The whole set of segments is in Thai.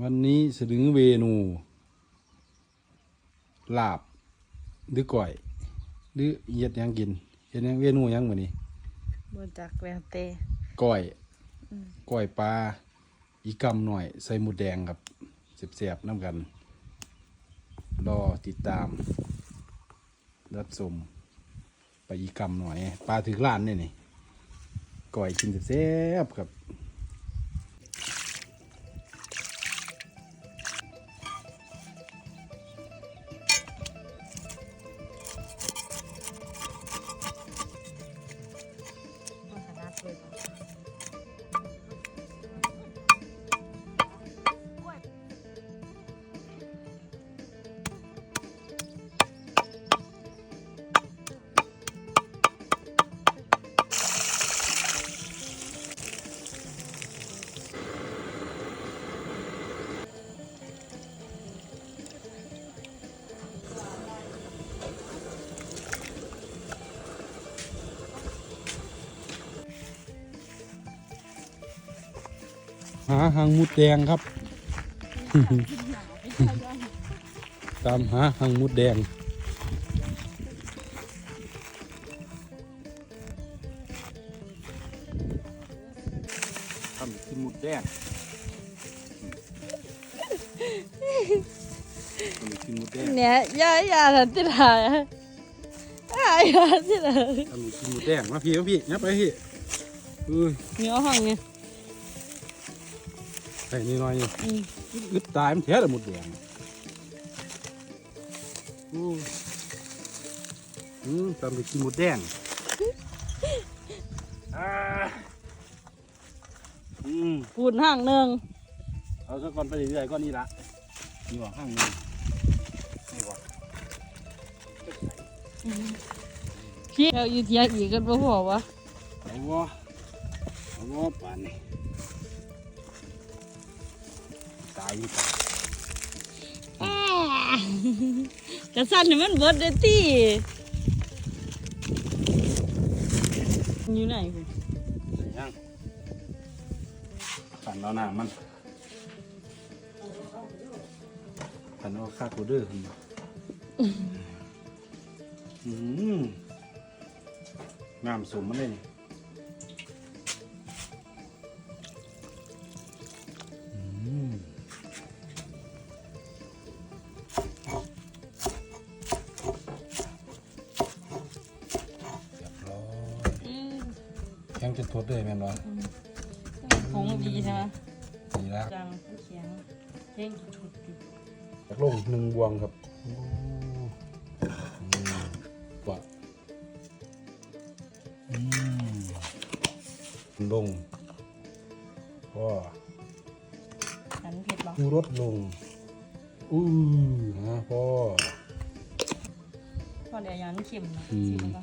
วันนี้เสนอเมนู ลาบ หรือก่อย หรือเฮ็ดหยังกินเฮ็ดหยังเมนูหยังมื้อนี้บ่จักแล้วแต่ก้อยอืมก้อยปลาอีกำหน่อย ใส่หมูแดงครับเสียบๆน้ำกัน รอติดตาม รับชมไปอีกำหน่อย ปลาถึงร้านเนี่ยนี่ก้อยกินเสียบๆครับบ่าหางมุดแดงครับ ตามหาหางมุดแดง ทำกินมุดแดงทำกินมุดแดงเนี่ยอย่าอย่าทันติดหายอ่าอย่าสิเลยทำกินมุดแดงมาพี่มาพี่ยับไปพี่อุ้ยเหนียวห้องเนี่ย ใส่นี่หน่อยนี่อืมอึดตายมันแท้ละมุดแดงอู้อืมทำไปกินมุดแดงอ่าอืมปูนห้างหนึงเอาสักก่อนไปเรื่อยๆก็นี่ละนี่ว่าห้างหนึงนี่ว่าพี่เอาอยู่เที่ยงอีกกันบ่พอวะเอาวะเอาวะป่านนี้ายอยู่ากระสั่นนี่มันเบิดเด้อติอยู่ไหนพุ่นใส่ย่างขันเอาหน้ามันขันเอาคาโคเดอร์ขึ้นมาอืมงามสมมันเลยนี่ งจะทดเลยแม่นบ่คงดีใช่ไหมดีแล้วจังเสียงเพลงชุดอยู่จากลงหนึ่งบวงครับโอ้อืมว่าอืมลงพ่ออันเผ็ดบ่ดูรถลงอู้ฮะพ่อพอเดี๋ยวยันเข็มนะอืมสิมันก็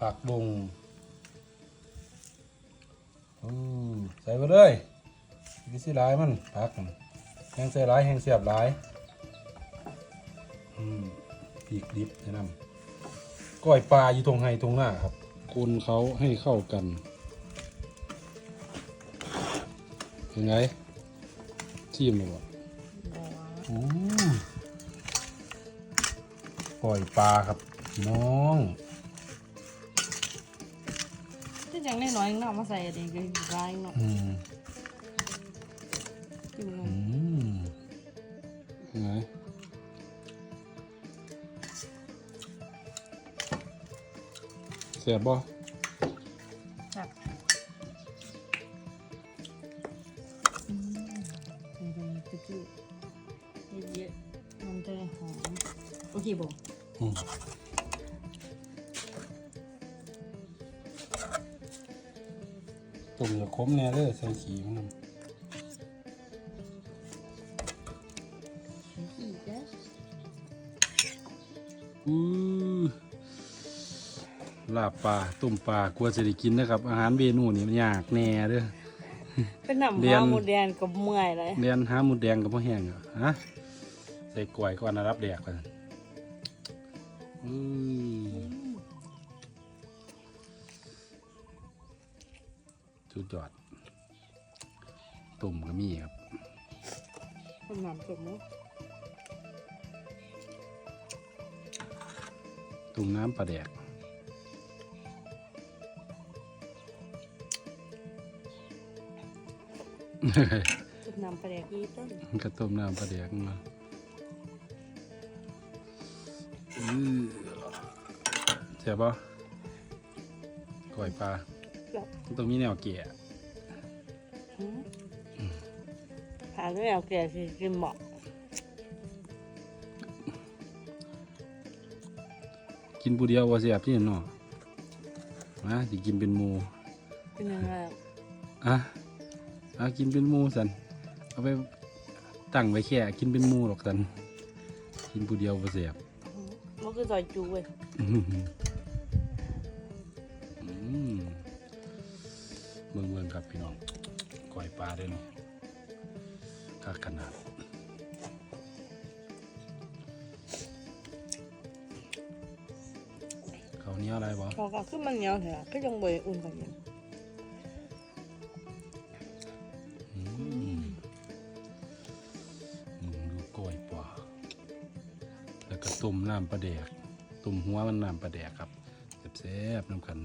ผักลง ใส่ไปเลยวิสิหลายมันผักมันแห้งใส่หลายแห้งเสียบหลายอืมปีกดิบแนะนำก้อยปลาอยู่ตรงไฮตรงหน้าครับคนเขาให้เข้ากันยังไงทีมเลยวะบ่อู้ก้อยปลาครับพี่น้อง ที่จังน้อยๆน้ำมาใส่อันนี้ก็ร้ายเนาะอืมอยู่อืมไงเสียบบ่แบบอืมใส่ไปจุ๊บเยอะๆมันจะหอมโอเคบ่อืม ตุ่มจะคมแน่เลยใส่ขีมันนำอีกแล้วอู้ลาบปลาต้มปลากลัวจะได้กินนะครับ อาหารเมนูนี่มันยากแน่เด้อ เป็นน้ำเรียหานหมูแดงกับเมื่อยเลยเรียนหาหมูแดงกับพ่อแห้งเหรอฮะใส่กล้วยก่อนนะรับแดกก่อนอือ สุดยอดต้มก็มีครับต้มน้ำสมมุติตุ่มน้ำปลาแดกต้มน้ำปลาแดกยี่ต้นมันก็ต้มน้ำปลาแดกมาอื้อเจ็บปะก่อยปลา แบบมันต้องมีแนวเกี่ยหืมผ่านไม่เอาแก่สิกินหมอกกินผู้เดียวว่าเสียบที่เนาะนะสิกินเป็นหมูเป็นยังไงอะอะเอากินเป็นหมูสันเอาไปตั้งไว้แค่กินเป็นหมูหรอกสันกินผู้เดียวว่าเสียบหืมมันคือซอยจูเว้ย เมืองเมืองครับพี่น้องก้อยปลาเด้วยนี่คักขนาดเขาวเหนี้ยวอะไรบ่พอก็ขึ้นมันเหนียวเถอะก็ยังบ่อยอุ่นกันอยู่อืมอืมดูก้อยปลาแล้วก็ต้มน้ำปลาแดกต้มหัวมันน้ำปลาแดกครับแซ่บๆน้ำกัน